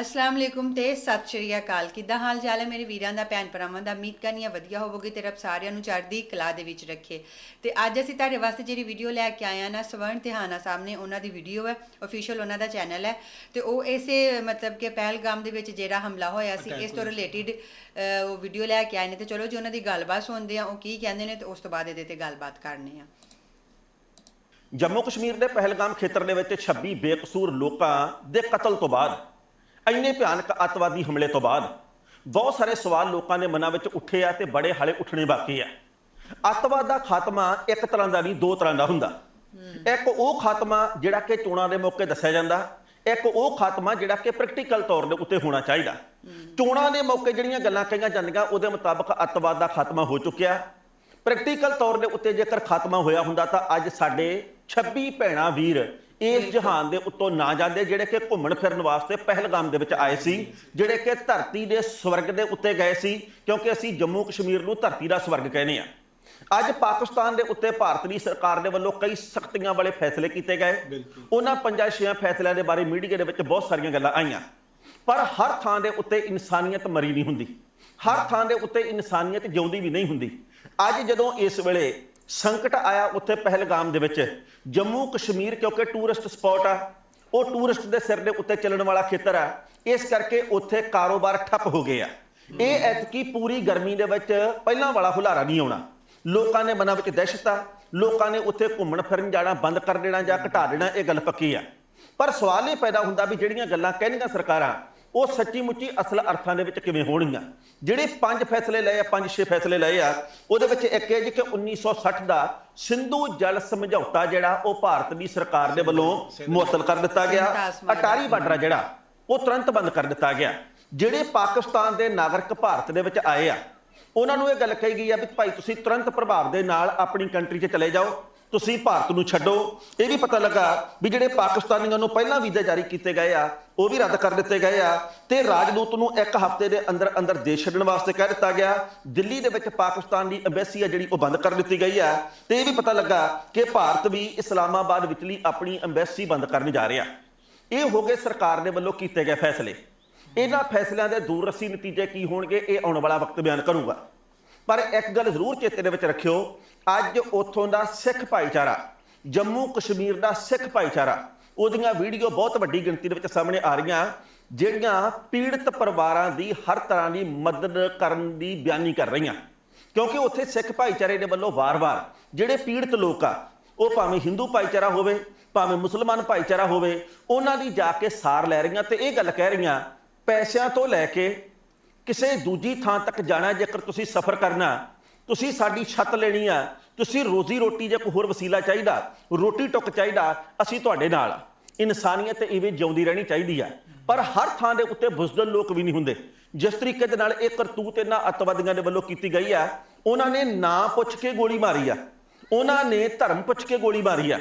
ਅਸਲਾਮ ਅਲੈਕੁਮ ਤੇ ਸਤਿ ਸ਼੍ਰੀ ਅਕਾਲ। ਕਿੱਦਾਂ ਹਾਲ ਚਾਲ ਹੈ? ਮੇਰੇ ਵੀਰਾਂ ਦਾ ਭੈਣ ਭਰਾਵਾਂ ਦਾ ਉਮੀਦ ਕਰਨੀ ਆ ਵਧੀਆ ਹੋਵੋਗੇ ਤੇ ਰੱਬ ਸਾਰਿਆਂ ਨੂੰ ਚੜ੍ਹਦੀ ਕਲਾ ਦੇ ਵਿੱਚ ਰੱਖੇ। ਤੇ ਅੱਜ ਅਸੀਂ ਤੁਹਾਡੇ ਵਾਸਤੇ ਜਿਹੜੀ ਵੀਡੀਓ ਲੈ ਕੇ ਆਏ ਆ ਨਾ ਸਵਰਨ ਤਿਹਾਨਾ ਸਾਹਮਣੇ ਉਹਨਾਂ ਦੀ ਵੀਡੀਓ ਹੈ ਅਫੀਸ਼ੀਅਲ ਉਹਨਾਂ ਦਾ ਚੈਨਲ ਹੈ। ਤੇ ਉਹ ਇਸੇ ਮਤਲਬ ਕਿ ਪਹਿਲਗਾਮ ਦੇ ਵਿੱਚ ਜਿਹੜਾ ਹਮਲਾ ਹੋਇਆ ਸੀ ਇਸ ਤੋਂ ਰਿਲੇਟਿਡ ਉਹ ਵੀਡੀਓ ਲੈ ਕੇ ਆਏ ਨੇ ਤੇ ਚਲੋ ਜੀ ਉਹਨਾਂ ਦੀ ਗੱਲਬਾਤ ਸੁਣਦੇ ਆ ਉਹ ਕੀ ਕਹਿੰਦੇ ਨੇ ਤੇ ਉਸ ਤੋਂ ਬਾਅਦ ਇਹਦੇ ਤੇ ਗੱਲਬਾਤ ਕਰਨੇ ਆ ਜੰਮੂ ਕਸ਼ਮੀਰ ਦੇ ਪਹਿਲਗਾਮ ਖੇਤਰ ਦੇ ਵਿੱਚ 26 ਬੇਕਸੂਰ ਲੋਕਾਂ ਦੇ ਕਤਲ ਤੋਂ ਬਾਅਦ ਇੰਨੇ ਭਿਆਨਕ ਅੱਤਵਾਦੀ ਹਮਲੇ ਤੋਂ ਬਾਅਦ ਬਹੁਤ ਸਾਰੇ ਸਵਾਲ ਲੋਕਾਂ ਦੇ ਮਨਾਂ ਵਿੱਚ ਉੱਠੇ ਆ ਤੇ ਬੜੇ ਹਾਲੇ ਉੱਠਣੇ ਬਾਕੀ ਆ। ਅੱਤਵਾਦ ਦਾ ਖਾਤਮਾ ਇੱਕ ਤਰ੍ਹਾਂ ਦਾ ਨਹੀਂ, ਦੋ ਤਰ੍ਹਾਂ ਦਾ ਹੁੰਦਾ। ਇੱਕ ਉਹ ਖਾਤਮਾ ਜਿਹੜਾ ਕਿ ਚੋਣਾਂ ਦੇ ਮੌਕੇ ਦੱਸਿਆ ਜਾਂਦਾ, ਇੱਕ ਉਹ ਖਾਤਮਾ ਜਿਹੜਾ ਕਿ ਪ੍ਰੈਕਟੀਕਲ ਤੌਰ ਦੇ ਉੱਤੇ ਹੋਣਾ ਚਾਹੀਦਾ। ਚੋਣਾਂ ਦੇ ਮੌਕੇ ਜਿਹੜੀਆਂ ਗੱਲਾਂ ਕਹੀਆਂ ਜਾਂਦੀਆਂ, ਉਹਦੇ ਮੁਤਾਬਕ ਅੱਤਵਾਦ ਦਾ ਖਾਤਮਾ ਹੋ ਚੁੱਕਿਆ। ਪ੍ਰੈਕਟੀਕਲ ਤੌਰ ਦੇ ਉੱਤੇ ਜੇਕਰ ਖਾਤਮਾ ਹੋਇਆ ਹੁੰਦਾ ਤਾਂ ਅੱਜ ਸਾਡੇ 26 ਭੈਣਾ ਵੀਰ ਇਸ ਜਹਾਨ ਦੇ ਉੱਤੋਂ ਨਾ ਜਾਂਦੇ ਜਿਹੜੇ ਕਿ ਘੁੰਮਣ ਫਿਰਨ ਵਾਸਤੇ ਪਹਿਲਗਾਮ ਦੇ ਵਿੱਚ ਆਏ ਸੀ ਜਿਹੜੇ ਕਿ ਧਰਤੀ ਦੇ ਸਵਰਗ ਦੇ ਉੱਤੇ ਗਏ ਸੀ ਕਿਉਂਕਿ ਅਸੀਂ ਜੰਮੂ ਕਸ਼ਮੀਰ ਨੂੰ ਧਰਤੀ ਦਾ ਸਵਰਗ ਕਹਿੰਦੇ ਆ ਅੱਜ ਪਾਕਿਸਤਾਨ ਦੇ ਉੱਤੇ ਭਾਰਤ ਦੀ ਸਰਕਾਰ ਦੇ ਵੱਲੋਂ ਕਈ ਸਖਤੀਆਂ ਵਾਲੇ ਫੈਸਲੇ ਕੀਤੇ ਗਏ। ਉਹਨਾਂ ਪੰਜਾਂ ਛੇਆਂ ਫੈਸਲਿਆਂ ਦੇ ਬਾਰੇ ਮੀਡੀਆ ਦੇ ਵਿੱਚ ਬਹੁਤ ਸਾਰੀਆਂ ਗੱਲਾਂ ਆਈਆਂ। ਪਰ ਹਰ ਥਾਂ ਦੇ ਉੱਤੇ ਇਨਸਾਨੀਅਤ ਮਰੀ ਨਹੀਂ ਹੁੰਦੀ। ਹਰ ਥਾਂ ਦੇ ਉੱਤੇ ਇਨਸਾਨੀਅਤ ਜਿਉਂਦੀ ਵੀ ਨਹੀਂ ਹੁੰਦੀ। ਅੱਜ ਜਦੋਂ ਇਸ ਵੇਲੇ ਸੰਕਟ ਆਇਆ ਉੱਥੇ ਪਹਿਲਗਾਮ ਦੇ ਵਿੱਚ। ਜੰਮੂ ਕਸ਼ਮੀਰ ਕਿਉਂਕਿ ਟੂਰਿਸਟ ਸਪੌਟ ਆ, ਉਹ ਟੂਰਿਸਟ ਦੇ ਸਿਰ ਦੇ ਉੱਤੇ ਚੱਲਣ ਵਾਲਾ ਖੇਤਰ ਆ। ਇਸ ਕਰਕੇ ਉੱਥੇ ਕਾਰੋਬਾਰ ਠੱਪ ਹੋ ਗਏ ਆ। ਇਹ ਐਤਕੀ ਪੂਰੀ ਗਰਮੀ ਦੇ ਵਿੱਚ ਪਹਿਲਾਂ ਵਾਲਾ ਹੁਲਾਰਾ ਨਹੀਂ ਆਉਣਾ। ਲੋਕਾਂ ਨੇ ਮਨਾਂ ਵਿੱਚ ਦਹਿਸ਼ਤ ਆ। ਲੋਕਾਂ ਨੇ ਉੱਥੇ ਘੁੰਮਣ ਫਿਰਨ ਜਾਣਾ ਬੰਦ ਕਰ ਦੇਣਾ ਜਾਂ ਘਟਾ ਦੇਣਾ, ਇਹ ਗੱਲ ਪੱਕੀ ਆ। ਪਰ ਸਵਾਲ ਇਹ ਪੈਦਾ ਹੁੰਦਾ ਵੀ ਜਿਹੜੀਆਂ ਗੱਲਾਂ ਕਹਿੰਦੀਆਂ ਸਰਕਾਰਾਂ ਉਹ ਸੱਚੀ ਮੁੱਚੀ ਅਸਲ ਅਰਥਾਂ ਦੇ ਵਿੱਚ ਕਿਵੇਂ ਹੋਣਗੀਆਂ? ਜਿਹੜੇ ਪੰਜ ਫੈਸਲੇ ਲਏ ਆ, ਪੰਜ ਛੇ ਫੈਸਲੇ ਲਏ ਆ, ਉਹਦੇ ਵਿੱਚ ਇੱਕ ਹੈ ਜੀ ਕਿ 1960 ਦਾ ਸਿੰਧੂ ਜਲ ਸਮਝੌਤਾ ਜਿਹੜਾ ਉਹ ਭਾਰਤ ਦੀ ਸਰਕਾਰ ਦੇ ਵੱਲੋਂ ਮੁਅੱਤਲ ਕਰ ਦਿੱਤਾ ਗਿਆ। ਅਟਾਰੀ ਬਾਰਡਰ ਜਿਹੜਾ, ਉਹ ਤੁਰੰਤ ਬੰਦ ਕਰ ਦਿੱਤਾ ਗਿਆ। ਜਿਹੜੇ ਪਾਕਿਸਤਾਨ ਦੇ ਨਾਗਰਿਕ ਭਾਰਤ ਦੇ ਵਿੱਚ ਆਏ ਆ, ਉਹਨਾਂ ਨੂੰ ਇਹ ਗੱਲ ਕਹੀ ਗਈ ਆ ਵੀ ਭਾਈ ਤੁਸੀਂ ਤੁਰੰਤ ਪ੍ਰਭਾਵ ਦੇ ਨਾਲ ਆਪਣੀ ਕੰਟਰੀ 'ਚ ਚਲੇ ਜਾਓ। ਤੁਸੀਂ ਭਾਰਤ ਨੂੰ ਛੱਡੋ। ਇਹ ਵੀ ਪਤਾ ਲੱਗਾ ਵੀ ਜਿਹੜੇ ਪਾਕਿਸਤਾਨੀਆਂ ਨੂੰ ਪਹਿਲਾਂ ਵੀਜ਼ੇ ਜਾਰੀ ਕੀਤੇ ਗਏ ਆ, ਉਹ ਵੀ ਰੱਦ ਕਰ ਦਿੱਤੇ ਗਏ ਆ ਤੇ ਰਾਜਦੂਤ ਨੂੰ ਇੱਕ ਹਫ਼ਤੇ ਦੇ ਅੰਦਰ ਅੰਦਰ ਦੇਸ਼ ਛੱਡਣ ਵਾਸਤੇ ਕਹਿ ਦਿੱਤਾ ਗਿਆ। ਦਿੱਲੀ ਦੇ ਵਿੱਚ ਪਾਕਿਸਤਾਨ ਦੀ ਐਮਬੈਸੀ ਆ ਜਿਹੜੀ ਉਹ ਬੰਦ ਕਰ ਦਿੱਤੀ ਗਈ ਆ ਤੇ ਇਹ ਵੀ ਪਤਾ ਲੱਗਾ ਕਿ ਭਾਰਤ ਵੀ ਇਸਲਾਮਾਬਾਦ ਵਿਚਲੀ ਆਪਣੀ ਐਮਬੈਸੀ ਬੰਦ ਕਰਨ ਜਾ ਰਿਹਾ। ਇਹ ਹੋ ਗਏ ਸਰਕਾਰ ਦੇ ਵੱਲੋਂ ਕੀਤੇ ਗਏ ਫੈਸਲੇ। ਇਹਨਾਂ ਫੈਸਲਿਆਂ ਦੇ ਦੂਰ ਦੂਰਰਸੀ ਨਤੀਜੇ ਕੀ ਹੋਣਗੇ, ਇਹ ਆਉਣ ਵਾਲਾ ਵਕਤ ਬਿਆਨ ਕਰੂਗਾ। ਪਰ ਇੱਕ ਗੱਲ ਜ਼ਰੂਰ ਚੇਤੇ ਦੇ ਵਿੱਚ ਰੱਖਿਓ, ਅੱਜ ਉੱਥੋਂ ਦਾ ਸਿੱਖ ਭਾਈਚਾਰਾ, ਜੰਮੂ ਕਸ਼ਮੀਰ ਦਾ ਸਿੱਖ ਭਾਈਚਾਰਾ, ਉਹਦੀਆਂ ਵੀਡੀਓ ਬਹੁਤ ਵੱਡੀ ਗਿਣਤੀ ਦੇ ਵਿੱਚ ਸਾਹਮਣੇ ਆ ਰਹੀਆਂ, ਜਿਹੜੀਆਂ ਪੀੜਤ ਪਰਿਵਾਰਾਂ ਦੀ ਹਰ ਤਰ੍ਹਾਂ ਦੀ ਮਦਦ ਕਰਨ ਦੀ ਬਿਆਨੀ ਕਰ ਰਹੀਆਂ। ਕਿਉਂਕਿ ਉੱਥੇ ਸਿੱਖ ਭਾਈਚਾਰੇ ਦੇ ਵੱਲੋਂ ਵਾਰ-ਵਾਰ ਜਿਹੜੇ ਪੀੜਤ ਲੋਕ ਆ, ਉਹ ਭਾਵੇਂ ਹਿੰਦੂ ਭਾਈਚਾਰਾ ਹੋਵੇ, ਭਾਵੇਂ ਮੁਸਲਮਾਨ ਭਾਈਚਾਰਾ ਹੋਵੇ, ਉਹਨਾਂ ਦੀ ਜਾ ਕੇ ਸਾਰ ਲੈ ਰਹੀਆਂ ਤੇ ਇਹ ਗੱਲ ਕਹਿ ਰਹੀਆਂ, ਪੈਸਿਆਂ ਤੋਂ ਲੈ ਕੇ ਕਿਸੇ ਦੂਜੀ ਥਾਂ ਤੱਕ ਜਾਣਾ ਜੇਕਰ ਤੁਸੀਂ ਸਫ਼ਰ ਕਰਨਾ ਤੁਸੀਂ ਸਾਡੀ ਛੱਤ ਲੈਣੀ ਆ ਤੁਸੀਂ ਰੋਜ਼ੀ ਰੋਟੀ ਜਾਂ ਕੋਈ ਹੋਰ ਵਸੀਲਾ ਚਾਹੀਦਾ, ਰੋਟੀ ਟੁੱਕ ਚਾਹੀਦਾ, ਅਸੀਂ ਤੁਹਾਡੇ ਨਾਲ ਇਨਸਾਨੀਅਤ ਇਵੇਂ ਜਿਉਂਦੀ ਰਹਿਣੀ ਚਾਹੀਦੀ ਆ ਪਰ ਹਰ ਥਾਂ ਦੇ ਉੱਤੇ ਬੁਜ਼ਦਲ ਲੋਕ ਵੀ ਨਹੀਂ ਹੁੰਦੇ। ਜਿਸ ਤਰੀਕੇ ਦੇ ਨਾਲ ਇਹ ਕਰਤੂਤ ਇਹਨਾਂ ਅੱਤਵਾਦੀਆਂ ਦੇ ਵੱਲੋਂ ਕੀਤੀ ਗਈ ਆ ਉਹਨਾਂ ਨੇ ਨਾਂ ਪੁੱਛ ਕੇ ਗੋਲੀ ਮਾਰੀ ਆ ਉਹਨਾਂ ਨੇ ਧਰਮ ਪੁੱਛ ਕੇ ਗੋਲੀ ਮਾਰੀ ਆ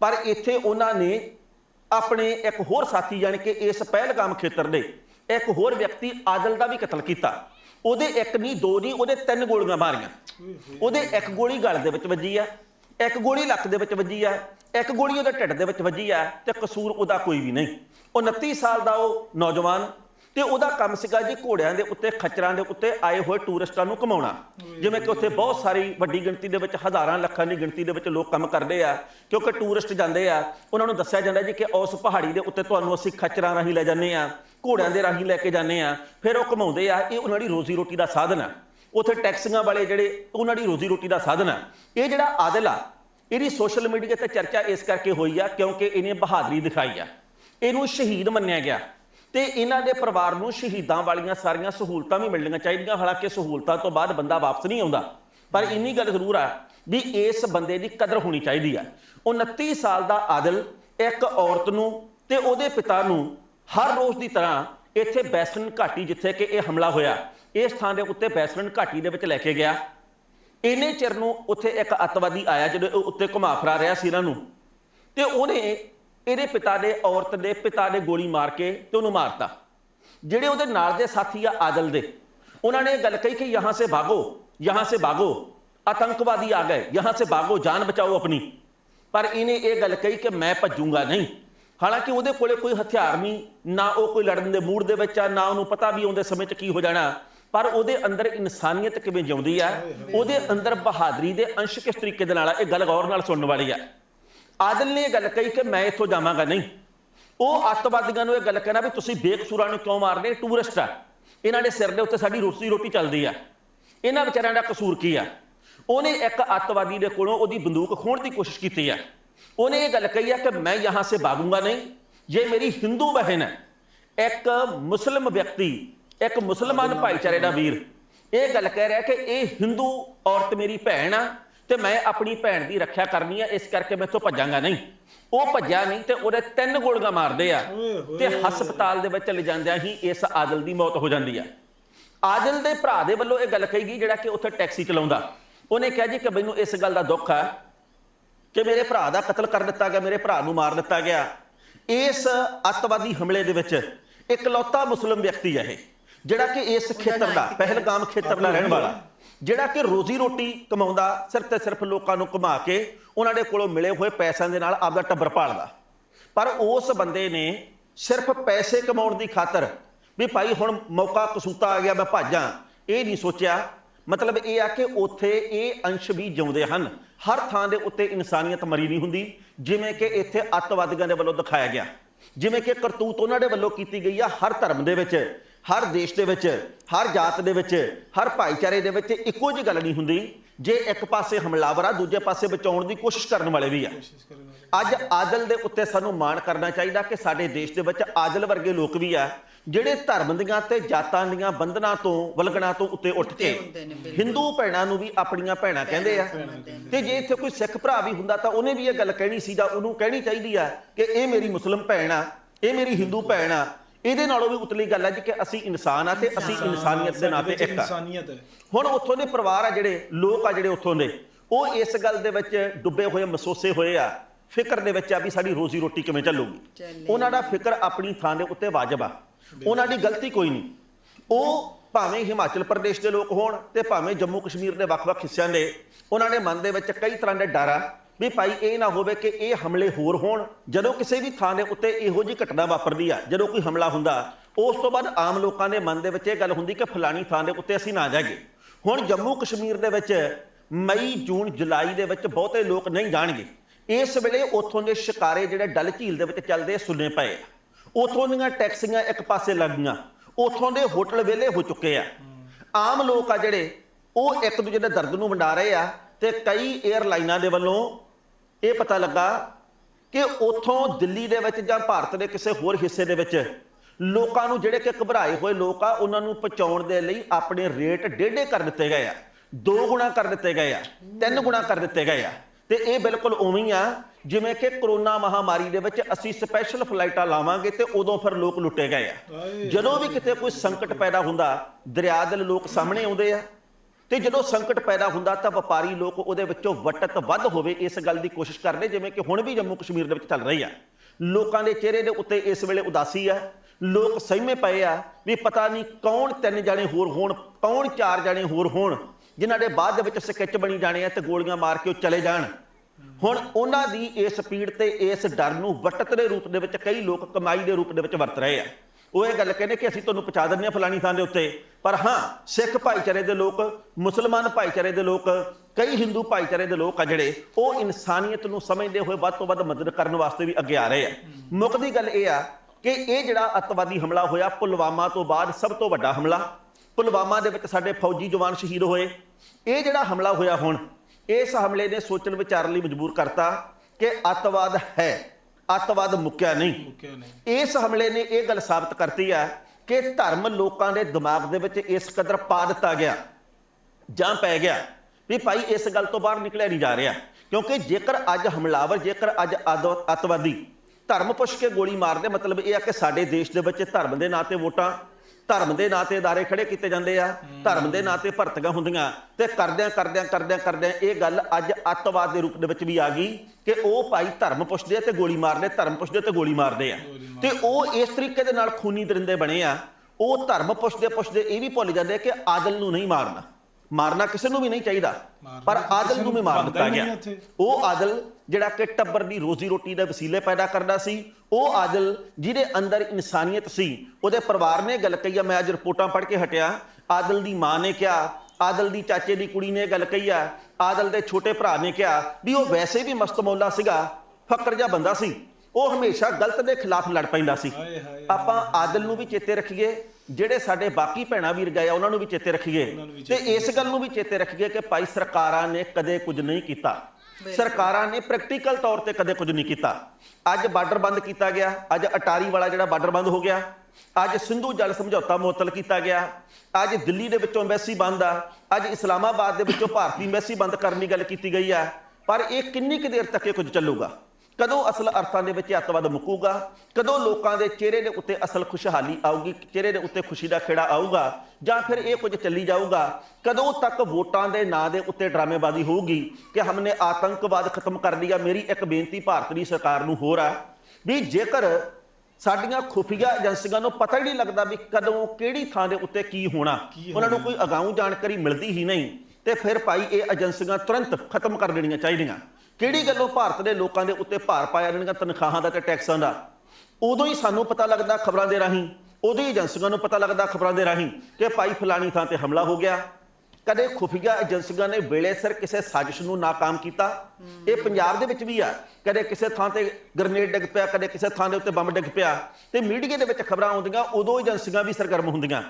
ਪਰ ਇੱਥੇ ਉਹਨਾਂ ਨੇ ਆਪਣੇ ਇੱਕ ਹੋਰ ਸਾਥੀ ਜਾਣੀ ਕਿ ਇਸ ਪਹਿਲਗਾਮ ਖੇਤਰ ਦੇ ਇੱਕ ਹੋਰ ਵਿਅਕਤੀ ਆਦਲ ਦਾ ਵੀ ਕਤਲ ਕੀਤਾ। ਉਹਦੇ ਇੱਕ ਨਹੀਂ ਦੋ ਨਹੀਂ ਉਹਦੇ ਤਿੰਨ ਗੋਲੀਆਂ ਮਾਰੀਆਂ। ਉਹਦੇ ਇੱਕ ਗੋਲੀ ਗਲ ਦੇ ਵਿੱਚ ਵੱਜੀ ਆ, ਇੱਕ ਗੋਲੀ ਲੱਕ ਦੇ ਵਿੱਚ ਵੱਜੀ ਆ, ਇੱਕ ਗੋਲੀ ਉਹਦੇ ਢਿੱਡ ਦੇ ਵਿੱਚ ਵੱਜੀ ਆ ਤੇ ਕਸੂਰ ਉਹਦਾ ਕੋਈ ਵੀ ਨਹੀਂ। ਉਹ 29 ਸਾਲ ਦਾ ਉਹ ਨੌਜਵਾਨ ਤੇ ਉਹਦਾ ਕੰਮ ਸੀਗਾ ਜੀ ਘੋੜਿਆਂ ਦੇ ਉੱਤੇ, ਖੱਚਰਾਂ ਦੇ ਉੱਤੇ ਆਏ ਹੋਏ ਟੂਰਿਸਟਾਂ ਨੂੰ ਘਮਾਉਣਾ। ਜਿਵੇਂ ਕਿ ਉੱਥੇ ਬਹੁਤ ਸਾਰੀ ਵੱਡੀ ਗਿਣਤੀ ਦੇ ਵਿੱਚ, ਹਜ਼ਾਰਾਂ ਲੱਖਾਂ ਦੀ ਗਿਣਤੀ ਦੇ ਵਿੱਚ ਲੋਕ ਕੰਮ ਕਰਦੇ ਆ, ਕਿਉਂਕਿ ਟੂਰਿਸਟ ਜਾਂਦੇ ਆ। ਉਹਨਾਂ ਨੂੰ ਦੱਸਿਆ ਜਾਂਦਾ ਜੀ ਕਿ ਉਸ ਪਹਾੜੀ ਦੇ ਉੱਤੇ ਤੁਹਾਨੂੰ ਅਸੀਂ ਖੱਚਰਾਂ ਰਾਹੀਂ ਲੈ ਜਾਂਦੇ ਆ, ਘੋੜਿਆਂ ਦੇ ਰਾਹੀਂ ਲੈ ਕੇ ਜਾਂਦੇ ਆ, ਫਿਰ ਉਹ ਘਮਾਉਂਦੇ ਆ। ਇਹ ਉਹਨਾਂ ਦੀ ਰੋਜ਼ੀ ਰੋਟੀ ਦਾ ਸਾਧਨ ਆ। ਉੱਥੇ ਟੈਕਸੀਆਂ ਵਾਲੇ ਜਿਹੜੇ, ਉਹਨਾਂ ਦੀ ਰੋਜ਼ੀ ਰੋਟੀ ਦਾ ਸਾਧਨ ਆ। ਇਹ ਜਿਹੜਾ ਆਦਲ ਆ, ਇਹਦੀ ਸੋਸ਼ਲ ਮੀਡੀਆ ਤੇ ਚਰਚਾ ਇਸ ਕਰਕੇ ਹੋਈ ਆ, ਕਿਉਂਕਿ ਇਹਨੇ ਬਹਾਦਰੀ ਦਿਖਾਈ ਆ। ਇਹਨੂੰ ਸ਼ਹੀਦ ਮੰਨਿਆ ਗਿਆ। ਤੇ ਇਹਨਾਂ ਦੇ ਪਰਿਵਾਰ ਨੂੰ ਸ਼ਹੀਦਾਂ ਵਾਲੀਆਂ ਸਾਰੀਆਂ ਸਹੂਲਤਾਂ ਵੀ ਮਿਲਣੀਆਂ ਚਾਹੀਦੀਆਂ। ਹਾਲਾਂਕਿ ਸਹੂਲਤਾਂ ਤੋਂ ਬਾਅਦ ਬੰਦਾ ਵਾਪਸ ਨਹੀਂ ਆਉਂਦਾ। ਪਰ ਇੰਨੀ ਗੱਲ ਜ਼ਰੂਰ ਆ ਵੀ ਇਸ ਬੰਦੇ ਦੀ ਕਦਰ ਹੋਣੀ ਚਾਹੀਦੀ ਆ। 29 ਸਾਲ ਦਾ ਆਦਲ, ਇੱਕ ਔਰਤ ਨੂੰ ਤੇ ਉਹਦੇ ਪਿਤਾ ਨੂੰ ਹਰ ਰੋਜ਼ ਦੀ ਤਰ੍ਹਾਂ ਇੱਥੇ ਬੈਸਨ ਘਾਟੀ ਜਿੱਥੇ ਕਿ ਇਹ ਹਮਲਾ ਹੋਇਆ, ਇਸ ਥਾਂ ਦੇ ਉੱਤੇ ਬੈਸਨ ਘਾਟੀ ਦੇ ਵਿੱਚ ਲੈ ਕੇ ਗਿਆ। ਇੰਨੇ ਚਿਰ ਨੂੰ ਉੱਥੇ ਇੱਕ ਅੱਤਵਾਦੀ ਆਇਆ ਜਦੋਂ ਉੱਤੇ ਘੁਮਾ ਫਰਾ ਰਿਹਾ ਸੀ ਇਹਨਾਂ ਨੂੰ। ਤੇ ਉਹਨੇ ਇਹਦੇ ਪਿਤਾ ਦੇ ਔਰਤ ਦੇ ਪਿਤਾ ਨੇ ਗੋਲੀ ਮਾਰ ਕੇ ਤੇ ਉਹਨੂੰ ਮਾਰਤਾ। ਜਿਹੜੇ ਉਹਦੇ ਨਾਲ ਦੇ ਸਾਥੀ ਆ ਆਦਲ ਦੇ, ਉਹਨਾਂ ਨੇ ਇਹ ਗੱਲ ਕਹੀ ਕਿ ਯਹਾਂ ਸੇ ਭਾਗੋ, ਯਹਾਂ ਸੇ ਭਾਗੋ, ਆਤੰਕਵਾਦੀ ਆ ਗਏ, ਯਹਾਂ ਸੇ ਭਾਗੋ, ਜਾਨ ਬਚਾਓ ਆਪਣੀ। ਪਰ ਇਹਨੇ ਇਹ ਗੱਲ ਕਹੀ ਕਿ ਮੈਂ ਭੱਜੂਗਾ ਨਹੀਂ। ਹਾਲਾਂਕਿ ਉਹਦੇ ਕੋਲੇ ਕੋਈ ਹਥਿਆਰ ਨਹੀਂ, ਨਾ ਉਹ ਕੋਈ ਲੜਨ ਦੇ ਮੂਡ ਦੇ ਵਿੱਚ ਆ, ਨਾ ਉਹਨੂੰ ਪਤਾ ਵੀ ਆਉਂਦੇ ਸਮੇਂ 'ਚ ਕੀ ਹੋ ਜਾਣਾ। ਪਰ ਉਹਦੇ ਅੰਦਰ ਇਨਸਾਨੀਅਤ ਕਿਵੇਂ ਜਿਉਂਦੀ ਆ, ਉਹਦੇ ਅੰਦਰ ਬਹਾਦਰੀ ਦੇ ਅੰਸ਼ ਕਿਸ ਤਰੀਕੇ ਦੇ ਨਾਲ ਆ, ਇਹ ਗੱਲ ਗੌਰ ਨਾਲ ਸੁਣਨ ਵਾਲੀ ਆ। ਆਦਲ ਨੇ ਇਹ ਗੱਲ ਕਹੀ ਕਿ ਮੈਂ ਇੱਥੋਂ ਜਾਵਾਂਗਾ ਨਹੀਂ। ਉਹ ਅੱਤਵਾਦੀਆਂ ਨੂੰ ਇਹ ਗੱਲ ਕਹਿਣਾ ਵੀ ਤੁਸੀਂ ਬੇਕਸੂਰਾਂ ਨੂੰ ਕਿਉਂ ਮਾਰਦੇ ਟੂਰਿਸਟ ਆ। ਇਹਨਾਂ ਦੇ ਸਿਰ ਦੇ ਉੱਤੇ ਸਾਡੀ ਰੋਟੀ ਰੋਟੀ ਚੱਲਦੀ ਆ। ਇਹਨਾਂ ਵਿਚਾਰਿਆਂ ਦਾ ਕਸੂਰ ਕੀ ਆ? ਉਹਨੇ ਇੱਕ ਅੱਤਵਾਦੀ ਦੇ ਕੋਲੋਂ ਉਹਦੀ ਬੰਦੂਕ ਖੋਹਣ ਦੀ ਕੋਸ਼ਿਸ਼ ਕੀਤੀ ਆ। ਉਹਨੇ ਇਹ ਗੱਲ ਕਹੀ ਆ ਕਿ ਮੈਂ ਯਹਾਂ ਸੇ ਭਾਗੂੰਗਾ ਨਹੀਂ। ਜੇ ਮੇਰੀ ਹਿੰਦੂ ਬਹਿਨ ਹੈ। ਇੱਕ ਮੁਸਲਮ ਵਿਅਕਤੀ, ਇੱਕ ਮੁਸਲਮਾਨ ਭਾਈਚਾਰੇ ਦਾ ਵੀਰ, ਇਹ ਗੱਲ ਕਹਿ ਰਿਹਾ ਕਿ ਇਹ ਹਿੰਦੂ ਔਰਤ ਮੇਰੀ ਭੈਣ ਆ। ਤੇ ਮੈਂ ਆਪਣੀ ਭੈਣ ਦੀ ਰੱਖਿਆ ਕਰਨੀ ਆ ਇਸ ਕਰਕੇ ਮੈਂ ਇੱਥੋਂ ਭੱਜਾਂਗਾ ਨਹੀਂ। ਉਹ ਭੱਜਿਆ ਨਹੀਂ ਤੇ ਉਹਦੇ ਤਿੰਨ ਗੋਲੀਆਂ ਮਾਰਦੇ ਆ। ਤੇ ਹਸਪਤਾਲ ਦੇ ਵਿੱਚ ਲਿਜਾਂਦਿਆਂ ਹੀ ਇਸ ਆਦਲ ਦੀ ਮੌਤ ਹੋ ਜਾਂਦੀ ਆ। ਆਦਲ ਦੇ ਭਰਾ ਦੇ ਵੱਲੋਂ ਇਹ ਗੱਲ ਕਹੀ ਗਈ ਜਿਹੜਾ ਕਿ ਉੱਥੇ ਟੈਕਸੀ ਚਲਾਉਂਦਾ। ਉਹਨੇ ਕਿਹਾ ਜੀ ਕਿ ਮੈਨੂੰ ਇਸ ਗੱਲ ਦਾ ਦੁੱਖ ਆ ਕਿ ਮੇਰੇ ਭਰਾ ਦਾ ਕਤਲ ਕਰ ਦਿੱਤਾ ਗਿਆ ਮੇਰੇ ਭਰਾ ਨੂੰ ਮਾਰ ਦਿੱਤਾ ਗਿਆ। ਇਸ ਅੱਤਵਾਦੀ ਹਮਲੇ ਦੇ ਵਿੱਚ ਇਕਲੌਤਾ ਮੁਸਲਮ ਵਿਅਕਤੀ ਹੈ ਇਹ ਜਿਹੜਾ ਕਿ ਇਸ ਖੇਤਰ ਦਾ ਪਹਿਲਗਾਮ ਖੇਤਰ ਦਾ ਰਹਿਣ ਵਾਲਾ। ਜਿਹੜਾ ਕਿ ਰੋਜ਼ੀ ਰੋਟੀ ਕਮਾਉਂਦਾ ਸਿਰਫ ਤੇ ਸਿਰਫ ਲੋਕਾਂ ਨੂੰ ਘੁਮਾ ਕੇ ਉਹਨਾਂ ਦੇ ਕੋਲੋਂ ਮਿਲੇ ਹੋਏ ਪੈਸਿਆਂ ਦੇ ਨਾਲ ਆਪਦਾ ਟੱਬਰ ਪਾਲਦਾ। ਪਰ ਉਸ ਬੰਦੇ ਨੇ ਸਿਰਫ ਪੈਸੇ ਕਮਾਉਣ ਦੀ ਖਾਤਰ ਵੀ ਭਾਈ ਹੁਣ ਮੌਕਾ ਕਸੂਤਾ ਆ ਗਿਆ, ਮੈਂ ਭਾਜਾਂ। ਇਹ ਨਹੀਂ ਸੋਚਿਆ। ਮਤਲਬ ਇਹ ਆ ਕਿ ਉੱਥੇ ਇਹ ਅੰਸ਼ ਵੀ ਜਿਉਂਦੇ ਹਨ। ਹਰ ਥਾਂ ਦੇ ਉੱਤੇ ਇਨਸਾਨੀਅਤ ਮਰੀ ਨਹੀਂ ਹੁੰਦੀ, ਜਿਵੇਂ ਕਿ ਇੱਥੇ ਅੱਤਵਾਦੀਆਂ ਦੇ ਵੱਲੋਂ ਦਿਖਾਇਆ ਗਿਆ। ਜਿਵੇਂ ਕਿ ਕਰਤੂਤ ਉਹਨਾਂ ਦੇ ਵੱਲੋਂ ਕੀਤੀ ਗਈ ਆ ਹਰ ਧਰਮ ਦੇ ਵਿੱਚ। ਹਰ ਦੇਸ਼ ਦੇ ਵਿੱਚ ਹਰ ਜਾਤ ਦੇ ਵਿੱਚ ਹਰ ਭਾਈਚਾਰੇ ਦੇ ਵਿੱਚ ਇੱਕੋ ਜਿਹੀ ਗੱਲ ਨਹੀਂ ਹੁੰਦੀ। ਜੇ ਇੱਕ ਪਾਸੇ ਹਮਲਾਵਰ ਆ ਦੂਜੇ ਪਾਸੇ ਬਚਾਉਣ ਦੀ ਕੋਸ਼ਿਸ਼ ਕਰਨ ਵਾਲੇ ਵੀ ਆ। ਅੱਜ ਆਦਲ ਦੇ ਉੱਤੇ ਸਾਨੂੰ ਮਾਣ ਕਰਨਾ ਚਾਹੀਦਾ ਕਿ ਸਾਡੇ ਦੇਸ਼ ਦੇ ਵਿੱਚ ਆਦਲ ਵਰਗੇ ਲੋਕ ਵੀ ਆ ਜਿਹੜੇ ਧਰਮ ਦੀਆਂ ਤੇ ਜਾਤਾਂ ਦੀਆਂ ਬੰਧਨਾਂ ਤੋਂ ਵਲਗਣਾ ਤੋਂ ਉੱਤੇ ਉੱਠ ਕੇ ਹੁੰਦੇ ਭੈਣਾਂ ਨੂੰ ਵੀ ਆਪਣੀਆਂ ਭੈਣਾਂ ਕਹਿੰਦੇ ਆ। ਤੇ ਜੇ ਇੱਥੇ ਕੋਈ ਸਿੱਖ ਭਰਾ ਵੀ ਹੁੰਦਾ ਤਾਂ ਉਹਨੇ ਵੀ ਇਹ ਗੱਲ ਕਹਿਣੀ ਸੀ ਜਾਂ ਉਹਨੂੰ ਕਹਿਣੀ ਚਾਹੀਦੀ ਆ ਕਿ ਇਹ ਮੇਰੀ ਮੁਸਲਮ ਭੈਣ ਆ ਇਹ ਮੇਰੀ ਹਿੰਦੂ ਭੈਣ ਆ ਇਹਦੇ ਨਾਲੋਂ ਵੀ ਉਤਲੀ ਗੱਲ ਹੈ ਜੀ ਕਿ ਅਸੀਂ ਇਨਸਾਨ ਆ ਤੇ ਅਸੀਂ ਇਨਸਾਨੀਅਤ ਦੇ ਨਾਤੇ ਇੱਕ ਆ। ਇਨਸਾਨੀਅਤ ਹੈ। ਹੁਣ ਉੱਥੋਂ ਦੇ ਪਰਿਵਾਰ ਆ ਜਿਹੜੇ ਲੋਕ ਆ ਜਿਹੜੇ ਉੱਥੋਂ ਦੇ ਉਹ ਇਸ ਗੱਲ ਦੇ ਵਿੱਚ ਡੁੱਬੇ ਹੋਏ ਮਸੋਸੇ ਹੋਏ ਆ ਫਿਕਰ ਦੇ ਵਿੱਚ ਆ ਵੀ ਸਾਡੀ ਰੋਜ਼ੀ ਰੋਟੀ ਕਿਵੇਂ ਚੱਲੂਗੀ। ਚੱਲੇ। ਉਹਨਾਂ ਦਾ ਫਿਕਰ ਆਪਣੀ ਥਾਂ ਦੇ ਉੱਤੇ ਵਾਜਬ ਆ। ਉਹਨਾਂ ਦੀ ਗਲਤੀ ਕੋਈ ਨਹੀਂ। ਉਹ ਭਾਵੇਂ ਹਿਮਾਚਲ ਪ੍ਰਦੇਸ਼ ਦੇ ਲੋਕ ਹੋਣ ਤੇ ਭਾਵੇਂ ਜੰਮੂ ਕਸ਼ਮੀਰ ਦੇ ਵੱਖ-ਵੱਖ ਹਿੱਸਿਆਂ ਦੇ ਉਹਨਾਂ ਦੇ ਮਨ ਦੇ ਵਿੱਚ ਕਈ ਤਰ੍ਹਾਂ ਦੇ ਡਰ ਆ। ਵੀ ਭਾਈ ਇਹ ਨਾ ਹੋਵੇ ਕਿ ਇਹ ਹਮਲੇ ਹੋਰ ਹੋਣ। ਜਦੋਂ ਕਿਸੇ ਵੀ ਥਾਂ ਦੇ ਉੱਤੇ ਇਹੋ ਜਿਹੀ ਘਟਨਾ ਵਾਪਰਦੀ ਆ ਜਦੋਂ ਕੋਈ ਹਮਲਾ ਹੁੰਦਾ ਉਸ ਤੋਂ ਬਾਅਦ ਆਮ ਲੋਕਾਂ ਦੇ ਮਨ ਦੇ ਵਿੱਚ ਇਹ ਗੱਲ ਹੁੰਦੀ ਕਿ ਫਲਾਣੀ ਥਾਂ ਦੇ ਉੱਤੇ ਅਸੀਂ ਨਾ ਜਾਈਏ। ਹੁਣ ਜੰਮੂ ਕਸ਼ਮੀਰ ਦੇ ਵਿੱਚ ਮਈ ਜੂਨ ਜੁਲਾਈ ਦੇ ਵਿੱਚ ਬਹੁਤੇ ਲੋਕ ਨਹੀਂ ਜਾਣਗੇ। ਇਸ ਵੇਲੇ ਉੱਥੋਂ ਦੇ ਸ਼ਿਕਾਰੇ ਜਿਹੜੇ ਡਲ ਝੀਲ ਦੇ ਵਿੱਚ ਚੱਲਦੇ ਆ, ਪਏ ਆ। ਉਥੋਂ ਦੀਆਂ ਟੈਕਸੀਆਂ ਇੱਕ ਪਾਸੇ ਲੱਗੀਆਂ ਉਥੋਂ ਦੇ ਹੋਟਲ ਵਿਹਲੇ ਹੋ ਚੁੱਕੇ ਆ। ਆਮ ਲੋਕ ਆ ਜਿਹੜੇ ਉਹ ਇੱਕ ਦੂਜੇ ਦੇ ਦਰਦ ਨੂੰ ਵੰਡਾ ਰਹੇ ਆ ਤੇ ਕਈ 에ਅਰਲਾਈਨਾਂ ਦੇ ਵੱਲੋਂ ਇਹ ਪਤਾ ਲੱਗਾ ਕਿ ਉਥੋਂ ਦਿੱਲੀ ਦੇ ਵਿੱਚ ਜਾਂ ਭਾਰਤ ਦੇ ਕਿਸੇ ਹੋਰ ਹਿੱਸੇ ਦੇ ਵਿੱਚ ਲੋਕਾਂ ਨੂੰ ਜਿਹੜੇ ਕਿ ਘਬਰਾਏ ਹੋਏ ਲੋਕ ਆ ਉਹਨਾਂ ਨੂੰ ਪਹੁੰਚਾਉਣ ਦੇ ਲਈ ਆਪਣੇ ਰੇਟ ਡੇਢੇ ਕਰ ਦਿੱਤੇ ਗਏ ਆ। ਦੋ ਗੁਣਾ ਕਰ ਦਿੱਤੇ ਗਏ ਆ ਤਿੰਨ ਗੁਣਾ ਕਰ ਦਿੱਤੇ ਗਏ ਆ। ਤੇ ਇਹ ਬਿਲਕੁਲ ਉਵੇਂ ਹੀ ਆ ਜਿਵੇਂ ਕਿ ਕਰੋਨਾ ਮਹਾਮਾਰੀ ਦੇ ਵਿੱਚ ਅਸੀਂ ਸਪੈਸ਼ਲ ਫਲਾਈਟਾਂ ਲਾਵਾਂਗੇ ਤੇ ਉਦੋਂ ਫਿਰ ਲੋਕ ਲੁੱਟੇ ਗਏ ਆ। ਜਦੋਂ ਵੀ ਕਿਤੇ ਕੋਈ ਸੰਕਟ ਪੈਦਾ ਹੁੰਦਾ ਦਰਿਆ ਦੇ ਲੋਕ ਸਾਹਮਣੇ ਆਉਂਦੇ ਆ ਤੇ ਜਦੋਂ ਸੰਕਟ ਪੈਦਾ ਹੁੰਦਾ ਤਾਂ ਵਪਾਰੀ ਲੋਕ ਉਹਦੇ ਵਿੱਚੋਂ ਵਟਤ ਵੱਧ ਹੋਵੇ, ਇਸ ਗੱਲ ਦੀ ਕੋਸ਼ਿਸ਼ ਕਰਦੇ, ਜਿਵੇਂ ਕਿ ਹੁਣ ਵੀ ਜੰਮੂ ਕਸ਼ਮੀਰ ਦੇ ਵਿੱਚ ਚੱਲ ਰਹੀ ਆ। ਲੋਕਾਂ ਦੇ ਚਿਹਰੇ ਦੇ ਉੱਤੇ ਇਸ ਵੇਲੇ ਉਦਾਸੀ ਆ। ਲੋਕ ਸਹਿਮੇ ਪਏ ਆ ਵੀ ਪਤਾ ਨਹੀਂ ਕੌਣ ਤਿੰਨ ਜਾਣੇ ਹੋਰ ਹੋਣ, ਕੌਣ ਚਾਰ ਜਾਣੇ ਹੋਰ ਹੋਣ। ਜਿਨ੍ਹਾਂ ਦੇ ਬਾਅਦ ਦੇ ਵਿੱਚ ਸਕੈਚ ਬਣੀ ਜਾਣੇ ਆ ਤੇ ਗੋਲੀਆਂ ਮਾਰ ਕੇ ਉਹ ਚਲੇ ਜਾਣ। ਹੁਣ ਉਹਨਾਂ ਦੀ ਇਸ ਸਪੀਡ ਤੇ ਇਸ ਡਰ ਨੂੰ ਵਟਤ ਦੇ ਰੂਪ ਦੇ ਵਿੱਚ ਕਈ ਲੋਕ ਕਮਾਈ ਦੇ ਰੂਪ ਦੇ ਵਿੱਚ ਵਰਤ ਰਹੇ ਆ। ਉਹ ਇਹ ਗੱਲ ਕਹਿੰਦੇ ਕਿ ਅਸੀਂ ਤੁਹਾਨੂੰ ਪਹੁੰਚਾ ਦਿੰਦੇ ਹਾਂ ਫਲਾਣੀ ਥਾਂ ਦੇ ਉੱਤੇ। ਪਰ ਹਾਂ, ਸਿੱਖ ਭਾਈਚਾਰੇ ਦੇ ਲੋਕ, ਮੁਸਲਮਾਨ ਭਾਈਚਾਰੇ ਦੇ ਲੋਕ, ਕਈ ਹਿੰਦੂ ਭਾਈਚਾਰੇ ਦੇ ਲੋਕ ਆ ਜਿਹੜੇ, ਉਹ ਇਨਸਾਨੀਅਤ ਨੂੰ ਸਮਝਦੇ ਹੋਏ ਵੱਧ ਤੋਂ ਵੱਧ ਮਦਦ ਕਰਨ ਵਾਸਤੇ ਵੀ ਅੱਗੇ ਆ ਰਹੇ ਆ। ਮੁੱਕਦੀ ਗੱਲ ਇਹ ਆ ਕਿ ਇਹ ਜਿਹੜਾ ਅੱਤਵਾਦੀ ਹਮਲਾ ਹੋਇਆ, ਪੁਲਵਾਮਾ ਤੋਂ ਬਾਅਦ ਸਭ ਤੋਂ ਵੱਡਾ ਹਮਲਾ। ਪੁਲਵਾਮਾ ਦੇ ਵਿੱਚ ਸਾਡੇ ਫੌਜੀ ਜਵਾਨ ਸ਼ਹੀਦ ਹੋਏ। ਇਹ ਜਿਹੜਾ ਹਮਲਾ ਹੋਇਆ ਹੁਣ, ਇਸ ਹਮਲੇ ਨੇ ਸੋਚਣ ਵਿਚਾਰਨ ਲਈ ਮਜਬੂਰ ਕਰਤਾ ਕਿ ਅੱਤਵਾਦ ਹੈ। ਅੱਤਵਾਦ ਮੁੱਕਿਆ ਨਹੀਂ। ਮੁੱਕਿਆ ਨਹੀਂ। ਇਸ ਹਮਲੇ ਨੇ ਇਹ ਗੱਲ ਸਾਬਤ ਕਰਤੀ ਹੈ ਕਿ ਧਰਮ ਲੋਕਾਂ ਦੇ ਦਿਮਾਗ ਦੇ ਵਿੱਚ ਇਸ ਕਦਰ ਪਾ ਦਿੱਤਾ ਗਿਆ ਜਾਂ ਪੈ ਗਿਆ ਵੀ ਭਾਈ ਇਸ ਗੱਲ ਤੋਂ ਬਾਹਰ ਨਿਕਲਿਆ ਨਹੀਂ ਜਾ ਰਿਹਾ। ਕਿਉਂਕਿ ਜੇਕਰ ਅੱਜ ਹਮਲਾਵਰ ਜੇਕਰ ਅੱਜ ਅੱਤਵਾਦੀ ਧਰਮ ਪੁੱਛ ਕੇ ਗੋਲੀ ਮਾਰਦੇ ਮਤਲਬ ਇਹ ਆ ਕਿ ਸਾਡੇ ਦੇਸ਼ ਦੇ ਵਿੱਚ ਧਰਮ ਦੇ ਨਾਂ ਤੇ ਵੋਟਾਂ ਧਰਮ ਦੇ ਨਾਂ ਤੇ ادارے ਖੜੇ ਕੀਤੇ ਜਾਂਦੇ ਆ ਧਰਮ ਦੇ ਨਾਂ ਤੇ ਭਰਤੀਆਂ ਹੁੰਦੀਆਂ ਤੇ ਕਰਦਿਆਂ ਕਰਦਿਆਂ ਕਰਦਿਆਂ ਕਰਦਿਆਂ ਇਹ ਗੱਲ ਅੱਜ ਅੱਤਵਾਦ ਦੇ ਰੂਪ ਦੇ ਵਿੱਚ ਵੀ ਆ ਗਈ ਕਿ ਉਹ ਭਾਈ ਧਰਮ ਪੁੱਛਦੇ ਆ ਤੇ ਗੋਲੀ ਮਾਰਦੇ ਧਰਮ ਪੁੱਛਦੇ ਤੇ ਗੋਲੀ ਮਾਰਦੇ ਆ ਤੇ ਉਹ ਇਸ ਤਰੀਕੇ ਦੇ ਨਾਲ ਖੂਨੀ ਦਰਿੰਦੇ ਬਣੇ ਆ ਉਹ ਧਰਮ ਪੁੱਛਦੇ ਪੁੱਛਦੇ ਇਹ ਵੀ ਭੁੱਲ ਜਾਂਦੇ ਆ ਕਿ ਆਦਲ ਨੂੰ ਨਹੀਂ ਮਾਰਨਾ ਮਾਰਨਾ ਕਿਸੇ ਨੂੰ ਵੀ ਨਹੀਂ ਚਾਹੀਦਾ ਮਾਰਨਾ ਪਰ ਤਾਂ ਆਦਲ ਕਿਸੇ ਨੂੰ ਵੀ ਨੂੰ ਮਾਰ ਬਣਦਾ ਦਿੱਤਾ ਹੀ ਨਹੀਂ ਗਿਆ ਇੱਥੇ। ਉਹ ਆਦਲ ਜਿਹੜਾ ਕਿ ਟੱਬਰ ਦੀ ਰੋਜ਼ੀ ਰੋਟੀ ਦੇ ਵਸੀਲੇ ਪੈਦਾ ਕਰਦਾ ਸੀ ਉਹ ਆਦਲ ਜਿਹਦੇ ਅੰਦਰ ਇਨਸਾਨੀਅਤ ਸੀ ਉਹਦੇ ਪਰਿਵਾਰ ਨੇ ਗੱਲ ਕਹੀ ਆ ਮੈਂ ਅੱਜ ਰਿਪੋਰਟਾਂ ਪੜ੍ਹ ਕੇ ਹਟਿਆ ਆਦਲ ਦੀ ਮਾਂ ਨੇ ਕਿਹਾ ਆਦਲ ਦੀ ਚਾਚੇ ਦੀ ਕੁੜੀ ਨੇ ਗੱਲ ਕਹੀ ਆ ਆਦਲ ਦੇ ਛੋਟੇ ਭਰਾ ਨੇ ਕਿਹਾ ਵੀ ਉਹ ਵੈਸੇ ਵੀ ਮਸਤਮੌਲਾ ਸੀਗਾ ਫਕਰ ਜਿਹਾ ਬੰਦਾ ਸੀ ਉਹ ਹਮੇਸ਼ਾ ਗਲਤ ਦੇ ਖਿਲਾਫ ਲੜ ਪੈਂਦਾ ਸੀ। ਆਪਾਂ ਆਦਲ ਨੂੰ ਵੀ ਚੇਤੇ ਰੱਖੀਏ ਜਿਹੜੇ ਸਾਡੇ ਬਾਕੀ ਭੈਣਾਂ ਵੀਰ ਗਏ ਉਹਨਾਂ ਨੂੰ ਵੀ ਚੇਤੇ ਰੱਖੀਏ ਤੇ ਇਸ ਗੱਲ ਨੂੰ ਵੀ ਚੇਤੇ ਰੱਖੀਏ ਕਿ ਭਾਈ ਸਰਕਾਰਾਂ ਨੇ ਕਦੇ ਕੁਝ ਨਹੀਂ ਕੀਤਾ। ਸਰਕਾਰਾਂ ਨੇ ਪ੍ਰੈਕਟੀਕਲ ਤੌਰ ਤੇ ਕਦੇ ਕੁਝ ਨਹੀਂ ਕੀਤਾ। ਅੱਜ ਬਾਰਡਰ ਬੰਦ ਕੀਤਾ ਗਿਆ, ਅੱਜ ਅਟਾਰੀ ਵਾਲਾ ਜਿਹੜਾ ਬਾਰਡਰ ਬੰਦ ਹੋ ਗਿਆ, ਅੱਜ ਸਿੰਧੂ ਜਲ ਸਮਝੌਤਾ ਮੁਅੱਤਲ ਕੀਤਾ ਗਿਆ, ਅੱਜ ਦਿੱਲੀ ਦੇ ਵਿੱਚੋਂ ਐਮਬੈਸੀ ਬੰਦ ਆ, ਅੱਜ ਇਸਲਾਮਾਬਾਦ ਦੇ ਵਿੱਚੋਂ ਭਾਰਤੀ ਐਮਬੈਸੀ ਬੰਦ ਕਰਨ ਦੀ ਗੱਲ ਕੀਤੀ ਗਈ ਆ, ਪਰ ਇਹ ਕਿੰਨੀ ਕੁ ਦੇਰ ਤੱਕ ਇਹ ਕੁਝ ਚੱਲੂਗਾ? ਕਦੋਂ ਅਸਲ ਅਰਥਾਂ ਦੇ ਵਿੱਚ ਅੱਤਵਾਦ ਮੁੱਕੂਗਾ? ਕਦੋਂ ਲੋਕਾਂ ਦੇ ਚਿਹਰੇ ਦੇ ਉੱਤੇ ਅਸਲ ਖੁਸ਼ਹਾਲੀ ਆਊਗੀ ਚਿਹਰੇ ਦੇ ਉੱਤੇ ਖੁਸ਼ੀ ਦਾ ਖੇੜਾ ਆਊਗਾ ਜਾਂ ਫਿਰ ਇਹ ਕੁਝ ਚੱਲੀ ਜਾਊਗਾ? ਕਦੋਂ ਤੱਕ ਵੋਟਾਂ ਦੇ ਨਾਂ ਦੇ ਉੱਤੇ ਡਰਾਮੇਬਾਜ਼ੀ ਹੋਊਗੀ ਕਿ ਹਮਨੇ ਆਤੰਕਵਾਦ ਖਤਮ ਕਰ ਲਿਆ? ਮੇਰੀ ਇੱਕ ਬੇਨਤੀ ਭਾਰਤ ਦੀ ਸਰਕਾਰ ਨੂੰ ਹੋਰ ਆ ਵੀ ਜੇਕਰ ਸਾਡੀਆਂ ਖੁਫੀਆ ਏਜੰਸੀਆਂ ਨੂੰ ਪਤਾ ਹੀ ਨਹੀਂ ਲੱਗਦਾ ਵੀ ਕਦੋਂ ਕਿਹੜੀ ਥਾਂ ਦੇ ਉੱਤੇ ਕੀ ਹੋਣਾ? ਉਹਨਾਂ ਨੂੰ ਕੋਈ ਅਗਾਊਂ ਜਾਣਕਾਰੀ ਮਿਲਦੀ ਹੀ ਨਹੀਂ ਤੇ ਫਿਰ ਭਾਈ ਇਹ ਏਜੰਸੀਆਂ ਤੁਰੰਤ ਖਤਮ ਕਰ ਦੇਣੀਆਂ ਚਾਹੀਦੀਆਂ। ਕਿਹੜੀ ਗੱਲੋਂ ਭਾਰਤ ਦੇ ਲੋਕਾਂ ਦੇ ਉੱਤੇ ਭਾਰ ਪਾਇਆ ਜਾਣਗਾ, ਤਨਖਾਹਾਂ ਦਾ ਤੇ ਟੈਕਸਾਂ ਦਾ? ਉਦੋਂ ਹੀ ਸਾਨੂੰ ਪਤਾ ਲੱਗਦਾ ਖਬਰਾਂ ਦੇ ਰਾਹੀਂ, ਉਦੋਂ ਹੀ ਏਜੰਸੀਆਂ ਨੂੰ ਪਤਾ ਲੱਗਦਾ ਖਬਰਾਂ ਦੇ ਰਾਹੀਂ ਕਿ ਭਾਈ ਫਲਾਣੀ ਥਾਂ ਤੇ ਹਮਲਾ ਹੋ ਗਿਆ। ਕਦੇ ਖੁਫੀਆ ਏਜੰਸੀਆਂ ਨੇ ਵੇਲੇ ਸਿਰ ਕਿਸੇ ਸਾਜ਼ਿਸ਼ ਨੂੰ ਨਾਕਾਮ ਕੀਤਾ? ਇਹ ਪੰਜਾਬ ਦੇ ਵਿੱਚ ਵੀ ਆ। ਕਦੇ ਕਿਸੇ ਥਾਂ ਤੇ ਗ੍ਰਨੇਡ ਡਿੱਗ ਪਿਆ, ਕਦੇ ਕਿਸੇ ਥਾਂ ਦੇ ਉੱਤੇ ਬੰਬ ਡਿੱਗ ਪਿਆ। ਤੇ ਮੀਡੀਆ ਦੇ ਵਿੱਚ ਖਬਰਾਂ ਆਉਂਦੀਆਂ, ਉਦੋਂ ਏਜੰਸੀਆਂ ਵੀ ਸਰਗਰਮ ਹੁੰਦੀਆਂ।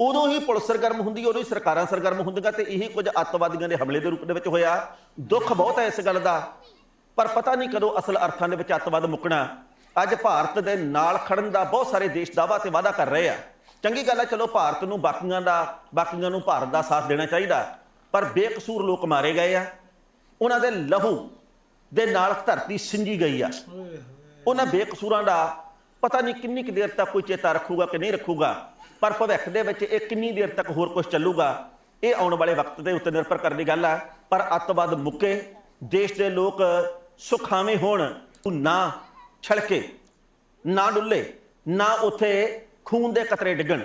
ਉਦੋਂ ਹੀ ਪੁਲਿਸ ਸਰਗਰਮ ਹੁੰਦੀ ਉਦੋਂ ਹੀ ਸਰਕਾਰਾਂ ਸਰਗਰਮ ਹੁੰਦੀਆਂ ਤੇ ਇਹੀ ਕੁਝ ਅੱਤਵਾਦੀਆਂ ਦੇ ਹਮਲੇ ਦੇ ਰੂਪ ਦੇ ਵਿੱਚ ਹੋਇਆ। ਦੁੱਖ ਬਹੁਤ ਹੈ ਇਸ ਗੱਲ ਦਾ ਪਰ ਪਤਾ ਨਹੀਂ ਕਦੋਂ ਅਸਲ ਅਰਥਾਂ ਦੇ ਵਿੱਚ ਅੱਤਵਾਦ ਮੁੱਕਣਾ। ਅੱਜ ਭਾਰਤ ਦੇ ਨਾਲ ਖੜਨ ਦਾ ਬਹੁਤ ਸਾਰੇ ਦੇਸ਼ ਦਾਅਵਾ ਤੇ ਵਾਅਦਾ ਕਰ ਰਹੇ ਆ। ਚੰਗੀ ਗੱਲ ਹੈ ਚਲੋ ਭਾਰਤ ਨੂੰ ਬਾਕੀਆਂ ਦਾ ਬਾਕੀਆਂ ਨੂੰ ਭਾਰਤ ਦਾ ਸਾਥ ਦੇਣਾ ਚਾਹੀਦਾ ਪਰ ਬੇਕਸੂਰ ਲੋਕ ਮਾਰੇ ਗਏ ਆ। ਉਹਨਾਂ ਦੇ ਲਹੂ ਦੇ ਨਾਲ ਧਰਤੀ ਸਿੰਜੀ ਗਈ ਆ। ਉਹਨਾਂ ਬੇਕਸੂਰਾਂ ਦਾ ਪਤਾ ਨਹੀਂ ਕਿੰਨੀ ਕੁ ਦੇਰ ਤੱਕ ਕੋਈ ਚੇਤਾ ਰੱਖੂਗਾ ਕਿ ਨਹੀਂ ਰੱਖੂਗਾ। ਪਰ ਭਵਿੱਖ ਦੇ ਵਿੱਚ ਇਹ ਕਿੰਨੀ ਦੇਰ ਤੱਕ ਹੋਰ ਕੁਝ ਚੱਲੂਗਾ, ਇਹ ਆਉਣ ਵਾਲੇ ਵਕਤ ਦੇ ਉੱਤੇ ਨਿਰਭਰ ਕਰਨ ਦੀ ਗੱਲ ਆ। ਪਰ ਅੱਤਵਾਦ ਮੁੱਕੇ, ਦੇਸ਼ ਦੇ ਲੋਕ ਸੁਖਾਵੇਂ ਹੋਣ ਨਾ ਛਲਕੇ, ਨਾ ਡੁੱਲੇ, ਨਾ ਉਥੇ ਖੂਨ ਦੇ ਕਤਰੇ ਡਿੱਗਣ,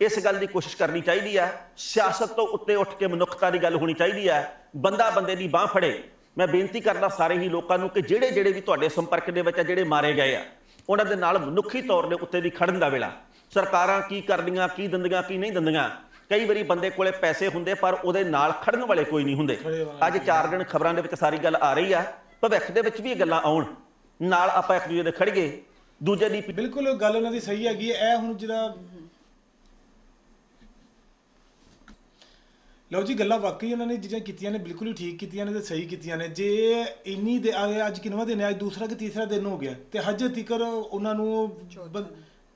ਇਸ ਗੱਲ ਦੀ ਕੋਸ਼ਿਸ਼ ਕਰਨੀ ਚਾਹੀਦੀ ਹੈ ਸਿਆਸਤ ਤੋਂ ਉੱਤੇ ਉੱਠ ਕੇ ਮਨੁੱਖਤਾ ਦੀ ਗੱਲ ਹੋਣੀ ਚਾਹੀਦੀ ਹੈ ਬੰਦਾ ਬੰਦੇ ਦੀ ਬਾਹ ਫੜੇ। ਮੈਂ ਬੇਨਤੀ ਕਰਦਾ ਸਾਰੇ ਹੀ ਲੋਕਾਂ ਨੂੰ ਕਿ ਜਿਹੜੇ ਜਿਹੜੇ ਵੀ ਤੁਹਾਡੇ ਸੰਪਰਕ ਦੇ ਵਿੱਚ ਆ, ਜਿਹੜੇ ਮਾਰੇ ਗਏ ਆ, ਉਹਨਾਂ ਦੇ ਨਾਲ ਮਨੁੱਖੀ ਤੌਰ ਦੇ ਉੱਤੇ ਵੀ ਖੜਨ ਦਾ ਵੇਲਾ। ਸਰਕਾਰਾਂ ਕੀ ਕਰਦੀਆਂ ਕੀ ਦਿੰਦੀਆਂ ਕੀ ਨਹੀਂ ਦਿੰਦੀਆਂ? ਕਈ ਵਾਰੀ ਬੰਦੇ ਕੋਲੇ ਪੈਸੇ ਹੁੰਦੇ ਪਰ ਉਹਦੇ ਨਾਲ ਖੜਨ ਵਾਲੇ ਕੋਈ ਨਹੀਂ ਹੁੰਦੇ। ਖੜੇ ਅੱਜ ਚਾਰ ਦਿਨ ਖਬਰਾਂ ਦੇ ਵਿੱਚ ਸਾਰੀ ਗੱਲ ਆ ਰਹੀ ਆ। ਭਵਿੱਖ ਦੇ ਵਿੱਚ ਵੀ ਇਹ ਗੱਲਾਂ ਆਉਣ। ਨਾਲ ਆਪਾਂ ਇੱਕ ਦੂਜੇ ਦੇ ਖੜੀਏ। ਦੂਜੇ ਦੀ ਬਿਲਕੁਲ ਗੱਲ ਉਹਨਾਂ ਦੀ ਸਹੀ ਹੈਗੀ। ਇਹ ਹੁਣ ਜਿਹੜਾ ਲਓ ਜੀ ਗੱਲਾਂ ਵਾਕਈ ਉਹਨਾਂ ਨੇ ਜਿਹੜੀਆਂ ਕੀਤੀਆਂ ਨੇ ਬਿਲਕੁਲ ਹੀ ਠੀਕ ਕੀਤੀਆਂ ਨੇ ਤੇ ਸਹੀ ਕੀਤੀਆਂ ਨੇ। ਜੇ ਇੰਨੀ ਦੇ ਅੱਜ ਕਿੰਨਵਾ ਦਿਨ ਹੈ? ਅੱਜ ਦੂਸਰਾ ਕਿ ਤੀਸਰਾ ਦਿਨ ਹੋ ਗਿਆ? ਤੇ ਹਜੇ ਤੀਕਰ ਉਹਨਾਂ ਨੂੰ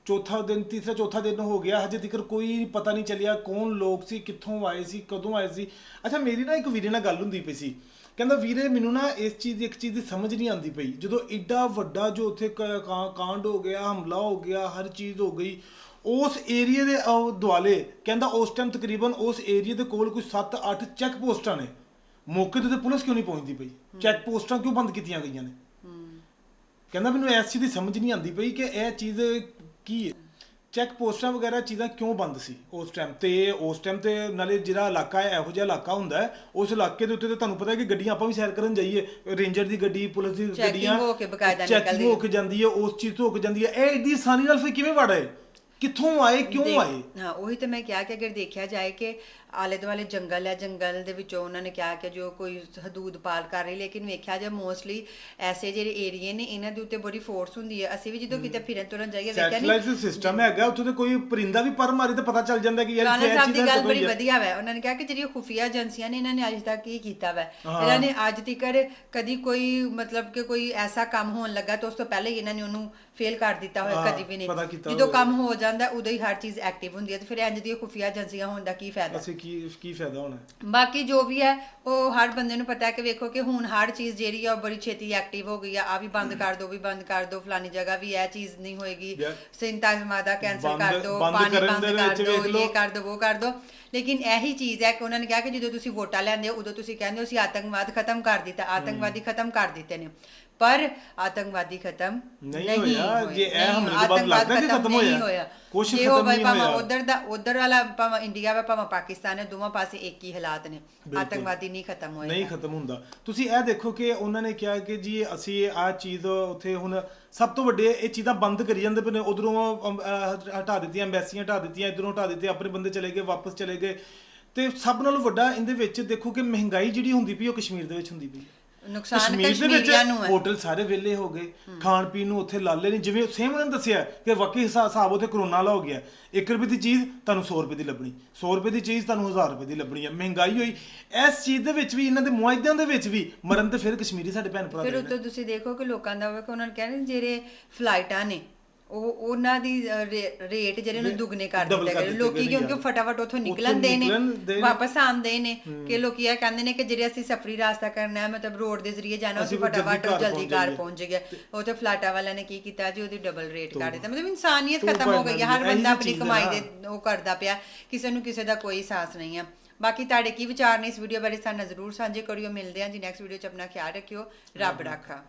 ਚੌਥਾ ਦਿਨ ਤੀਸਰਾ ਚੌਥਾ ਦਿਨ ਹੋ ਗਿਆ। ਹਜੇ ਤੀਕਰ ਕੋਈ ਪਤਾ ਨਹੀਂ ਚੱਲਿਆ ਕੌਣ ਲੋਕ ਸੀ ਕਿੱਥੋਂ ਆਏ ਸੀ ਕਦੋਂ ਆਏ ਸੀ। ਅੱਛਾ ਮੇਰੀ ਨਾ ਇੱਕ ਵੀਰੇ ਨਾਲ ਗੱਲ ਹੁੰਦੀ ਪਈ ਸੀ। ਕਹਿੰਦਾ ਵੀਰੇ ਮੈਨੂੰ ਨਾ ਇਸ ਚੀਜ਼ ਦੀ ਇੱਕ ਚੀਜ਼ ਦੀ ਸਮਝ ਨਹੀਂ ਆਉਂਦੀ ਪਈ। ਜਦੋਂ ਐਡਾ ਵੱਡਾ ਜੋ ਉੱਥੇ ਕਾਂਡ ਹੋ ਗਿਆ ਹਮਲਾ ਹੋ ਗਿਆ ਹਰ ਚੀਜ਼ ਹੋ ਗਈ ਉਸ ਏਰੀਆ ਦੇ ਦੁਆਲੇ ਕਹਿੰਦਾ ਉਸ ਟਾਈਮ ਤਕਰੀਬਨ ਉਸ ਏਰੀਆ ਦੇ ਕੋਲ ਕੋਈ 7-8 ਚੈੱਕ ਪੋਸਟਾਂ ਨੇ। ਮੌਕੇ ਤੇ ਤੇ ਪੁਲਿਸ ਕਿਉਂ ਨਹੀਂ ਪਹੁੰਚਦੀ ਪਈ? ਚੈੱਕ ਪੋਸਟਾਂ ਕਿਉਂ ਬੰਦ ਕੀਤੀਆਂ ਗਈਆਂ ਨੇ? ਕਹਿੰਦਾ ਮੈਨੂੰ ਇਸ ਚੀਜ਼ ਦੀ ਸਮਝ ਨਹੀਂ ਆਉਂਦੀ ਪਈ ਕਿ ਇਹ ਚੀਜ਼ ਕੀ ਹੈ ਚੈੱਕ ਪੋਸਟਾਂ ਵਗੈਰਾ ਚੀਜ਼ਾਂ ਕਿਉਂ ਬੰਦ ਸੀ ਉਸ ਟਾਈਮ ਤੇ ਉਸ ਟਾਈਮ ਤੇ ਨਾਲੇ ਜਿਹੜਾ ਇਲਾਕਾ ਹੈ ਇਹੋ ਜਿਹਾ ਇਲਾਕਾ ਹੁੰਦਾ ਹੈ ਉਸ ਇਲਾਕੇ ਦੇ ਉੱਤੇ ਤੇ ਤੁਹਾਨੂੰ ਪਤਾ ਹੈ ਕਿ ਗੱਡੀਆਂ ਆਪਾਂ ਵੀ ਸੈਰ ਕਰਨ ਜਾਈਏ ਰੇਂਜਰ ਦੀ ਗੱਡੀ ਪੁਲਿਸ ਦੀ ਗੱਡੀਆਂ ਹੋ ਕੇ ਬਕਾਇਦਾ checking ਨਿਕਲਦੀ ਹੋ ਕੇ ਜਾਂਦੀ ਹੈ ਉਸ ਚੀਜ਼ ਤੋਂ ਹੋ ਕੇ ਜਾਂਦੀ ਹੈ। ਇਹ ਏਡੀ ਆਸਾਨੀ ਨਾਲ ਫਿਰ ਕਿਵੇਂ ਵੜ ਆਏ? ਕਿੱਥੋਂ ਆਏ ਕਿਉਂ ਆਏ? ਹਾਂ ਉਹੀ ਤਾਂ ਮੈਂ ਕਿਹਾ ਕਿ ਅਗਰ ਦੇਖਿਆ ਜਾਏ ਕਿ ਆਲੇ ਦੁਆਲੇ ਜੰਗਲ ਹੈ ਜੰਗਲ ਦੇ ਵਿੱਚੋਂ ਉਹਨਾਂ ਨੇ ਕਿਹਾ ਕਿ ਜੋ ਕੋਈ ਹਦੂਦ ਪਾਰ ਕਰ ਰਹੀ ਲੇਕਿਨ ਵੇਖਿਆ ਜਾ ਮੋਸਟਲੀ ਐਸੇ ਜਿਹੜੇ ਏਰੀਏ ਨੇ ਇਹਨਾਂ ਦੇ ਉੱਤੇ ਬੜੀ ਫੋਰਸ ਹੁੰਦੀ ਹੈ। ਅਸੀਂ ਵੀ ਜਦੋਂ ਕਿਤੇ ਫਿਰਨ ਤੁਰਨ ਜਾਈਏ ਵੇਖਿਆ ਸੈਟਲਾਈਟ ਨਹੀਂ ਸਿਸਟਮ ਹੈਗਾ ਉੱਥੇ ਤੇ ਕੋਈ ਪਰਿੰਦਾ ਵੀ ਪਰ ਮਾਰੇ ਤੇ ਪਤਾ ਚੱਲ ਜਾਂਦਾ ਕਿ ਯਾਰ ਇਹ ਚੀਜ਼ਾਂ ਗੱਲ ਕਦੋਂ ਬੜੀ ਹੀ ਹੈ। ਵਧੀਆ ਵੈ। ਉਹਨਾਂ ਨੇ ਕਿਹਾ ਕਿ ਜਿਹੜੀ ਖੁਫੀਆ ਏਜੰਸੀਆਂ ਨੇ ਇਹਨਾਂ ਨੇ ਅੱਜ ਤੱਕ ਕੀ ਕੀਤਾ ਵੈ? ਹਾਂ। ਇਹਨਾਂ ਨੇ ਅੱਜ ਤੱਕ ਕਦੀ ਕੋਈ ਮਤਲਬ ਕਿ ਕੋਈ ਐਸਾ ਕੰਮ ਹੋਣ ਲੱਗਾ ਤਾਂ ਉਸ ਤੋਂ ਪਹਿਲੇ ਹੀ ਇਹਨਾਂ ਨੇ ਉਹਨੂੰ ਫੇਲ ਕਰ ਦਿੱਤਾ ਹੋਇਆ ਹਾਂ, ਕਦੀ ਵੀ ਨਹੀਂ। ਜਦੋਂ। ਕੰਮ ਹੋ ਜਾਂਦਾ ਉਦੋਂ ਹੀ ਹਰ ਚੀਜ਼ ਐਕਟਿਵ ਹੁੰਦੀ ਹੈ। ਤੇ ਫਿਰ ਇੰਜ ਦੀਆਂ ਖੁਫੀਆ ਏਜੰਸੀਆਂ ਹੋਣ ਦਾ ਕੀ ਫਾਇਦਾ? ਕੀ ਕੀ ਫਾਇਦਾ ਹੋਣਾ? ਬਾਕੀ ਜੋ ਵੀ ਹੈ ਉਹ ਹਰ ਬੰਦੇ ਨੂੰ ਪਤਾ ਹੈ ਕਿ ਵੇਖੋ ਕਿ ਹੁਣ ਹਰ ਚੀਜ਼ ਜਿਹੜੀ ਆ ਉਹ ਬੜੀ ਛੇਤੀ ਐਕਟਿਵ ਹੋ ਗਈ ਆ। ਆ ਵੀ ਬੰਦ ਕਰ ਦੋ ਵੀ ਬੰਦ ਕਰ ਦੋ ਫਲਾਨੀ ਜਗ੍ਹਾ ਵੀ ਇਹ ਚੀਜ਼ ਨਹੀਂ ਹੋਏਗੀ। ਸਿੰਤਾ ਮਾਦਾ ਕੈਨਸਲ ਕਰ ਦੋ ਬੰਦ ਪਾਣੀ ਬੰਦ ਕਰ ਵਿੱਚ ਦੋ ਵੇਖ ਲਓ। ਇਹ ਕਰ ਦੋ ਉਹ ਕਰ ਦੋ। ਲੇਕਿਨ ਇਹੀ ਚੀਜ਼ ਹੈ ਕਿ ਉਹਨਾਂ ਨੇ ਕਿਹਾ ਕਿ ਜਦੋਂ ਤੁਸੀਂ ਵੋਟਾਂ ਲੈਂਦੇ ਹੋ ਉਦੋਂ ਤੁਸੀਂ ਕਹਿੰਦੇ ਹੋ ਅਸੀਂ ਆਤੰਕਵਾਦ ਖਤਮ ਕਰ ਦਿੱਤਾ ਆਤੰਕਵਾਦੀ ਖਤਮ ਕਰ ਦਿੱਤੇ ਨੇ। ਪਰ ਆਤੰਕਵਾਦੀ ਖਤਮ ਨਹੀਂ ਹੋਇਆ, ਜੇ ਇਹ ਹਮਲੇ ਤੋਂ ਬਾਅਦ ਲੱਗਦਾ ਕਿ ਖਤਮ ਹੋਇਆ। ਉਹ ਖਤਮ ਨਹੀਂ ਹੋਇਆ। ਉਧਰ ਦਾ ਉਧਰ ਵਾਲਾ ਭਾਵੇਂ ਇੰਡੀਆ ਵਾ ਭਾਵੇਂ ਪਾਕਿਸਤਾਨ ਹੈ ਦੋਵਾਂ ਪਾਸੇ ਇੱਕ ਹੀ ਹਾਲਾਤ ਨੇ। ਆਤੰਕਵਾਦੀ ਨਹੀਂ ਖਤਮ ਹੋਏ। ਨਹੀਂ ਖਤਮ ਹੁੰਦਾ। ਤੁਸੀਂ ਇਹ ਦੇਖੋ ਕਿ ਉਹਨਾਂ ਨੇ ਕਿਹਾ ਕਿ ਜੀ ਅਸੀਂ ਆਹ ਚੀਜ਼ ਉੱਥੇ ਹੁਣ ਸਭ ਤੋਂ ਵੱਡੇ ਇਹ ਚੀਜ਼ਾਂ ਬੰਦ ਕਰੀ ਜਾਂਦੇ ਪਏ ਨੇ। ਉਧਰੋਂ ਹਟਾ ਦਿੱਤੀਆਂ ਐਮਬੈਸੀਆਂ ਹਟਾ ਦਿੱਤੀਆਂ ਇਧਰੋਂ ਹਟਾ ਦਿੱਤੇ ਆਪਣੇ ਬੰਦੇ ਚਲੇ ਗਏ ਵਾਪਸ ਚਲੇ ਗਏ। ਤੇ ਸਭ ਨਾਲੋਂ ਵੱਡਾ ਇਹਦੇ ਵਿੱਚ ਦੇਖੋ ਕਿ ਮਹਿੰਗਾਈ ਜਿਹੜੀ ਹੁੰਦੀ ਪਈ ਉਹ ਕਸ਼ਮੀਰ ਦੇ ਵਿੱਚ ਹੁੰਦੀ ਪਈ। ਨੁਕਸਾਨ ਕਸ਼ਮੀਰੀਆਂ ਨੂੰ ਹੈ। ਹੋਟਲ ਸਾਰੇ ਵਿਹਲੇ ਹੋ ਗਏ ਖਾਣ ਪੀਣ ਨੂੰ ਉੱਥੇ ਲਾਲੇ ਨਹੀਂ। ਜਿਵੇਂ ਸੇਮ ਉਹਨਾਂ ਨੇ ਦੱਸਿਆ ਕਿ ਵਾਕਈ ਹਿਸਾਬ ਹਿਸਾਬ ਉੱਥੇ ਕਰੋਨਾ ਵਾਲਾ ਹੋ ਗਿਆ। 1 ਰੁਪਏ ਦੀ ਚੀਜ਼ ਤੁਹਾਨੂੰ 100 ਰੁਪਏ ਦੀ ਲੱਭਣੀ। 100 ਰੁਪਏ ਦੀ ਚੀਜ਼ ਤੁਹਾਨੂੰ 1000 ਰੁਪਏ ਦੀ ਲੱਭਣੀ ਹੈ ਮਹਿੰਗਾਈ ਹੋਈ। ਇਸ ਚੀਜ਼ ਦੇ ਵਿੱਚ ਵੀ ਇਹਨਾਂ ਦੇ ਮੁਆਇਦਿਆਂ ਦੇ ਵਿੱਚ ਵੀ ਮਰਨ ਤੇ ਫਿਰ ਕਸ਼ਮੀਰੀ ਸਾਡੇ ਭੈਣ ਭਰਾ ਫਿਰ ਉੱਤੋਂ ਤੁਸੀਂ ਦੇਖੋ ਕਿ ਲੋਕਾਂ ਦਾ ਹੋਵੇ ਕਿ ਉਹਨਾਂ ਨੇ ਕਹਿੰਦੇ ਜਿਹੜੇ ਫਲਾਈਟਾਂ ਨੇ ਉਹ ਉਹਨਾਂ ਦੀ ਰੇਟ ਜਿਹੜੇ ਨੂੰ ਦੁੱਗਣੇ ਕਰ ਦਿੱਤੇ ਗਏ ਲੋਕੀ ਕਿਉਂਕਿ। ਫਟਾਫਟ ਉੱਥੋਂ ਉੱਥੋਂ ਨਿਕਲਣ ਦੇ ਨੇ। ਵਾਪਸ ਆਉਂਦੇ ਨੇ ਕਿ ਲੋਕੀ ਇਹ ਕਹਿੰਦੇ ਨੇ ਕਿ ਜਿਹੜੇ ਅਸੀਂ ਸਫਰੀ ਰਾਸਤਾ ਕਰਨਾ ਹੈ ਮਤਲਬ ਰੋਡ ਦੇ ਜ਼ਰੀਏ ਜਾਣਾ ਜਲਦੀ ਫਟਾਫਟ ਜਲਦੀ ਘਰ। ਪਹੁੰਚ ਗਏ ਉਹ ਤੇ ਫਲਾਟਾ ਵਾਲਿਆਂ ਨੇ ਕੀ ਕੀਤਾ ਜੀ ਉਹਦੀ ਡਬਲ ਰੇਟ ਕਰ ਦਿੱਤਾ। ਮਤਲਬ ਇਨਸਾਨੀਅਤ ਖਤਮ ਹੋ ਗਈ ਹੈ। ਹਰ ਬੰਦਾ ਆਪਣੀ ਕਮਾਈ। ਦੇ ਉਹ ਕਰਦਾ ਪਿਆ। ਕਿਸੇ ਨੂੰ ਕਿਸੇ ਦਾ ਕੋਈ ਸਾਹਸ ਨਹੀਂ ਹੈ। ਬਾਕੀ ਤੁਹਾਡੇ ਕੀ ਵਿਚਾਰ ਨੇ ਇਸ ਵੀਡੀਓ ਬਾਰੇ ਸਾਡੇ ਨਾਲ ਜ਼ਰੂਰ ਸਾਂਝੇ ਕਰਿਓ। ਮਿਲਦੇ ਹਾਂ ਜੀ ਨੈਕਸਟ ਵੀਡੀਓ 'ਚ। ਆਪਣਾ ਖਿਆਲ ਰੱਖਿਓ। ਰੱਬ ਰਾਖਾ।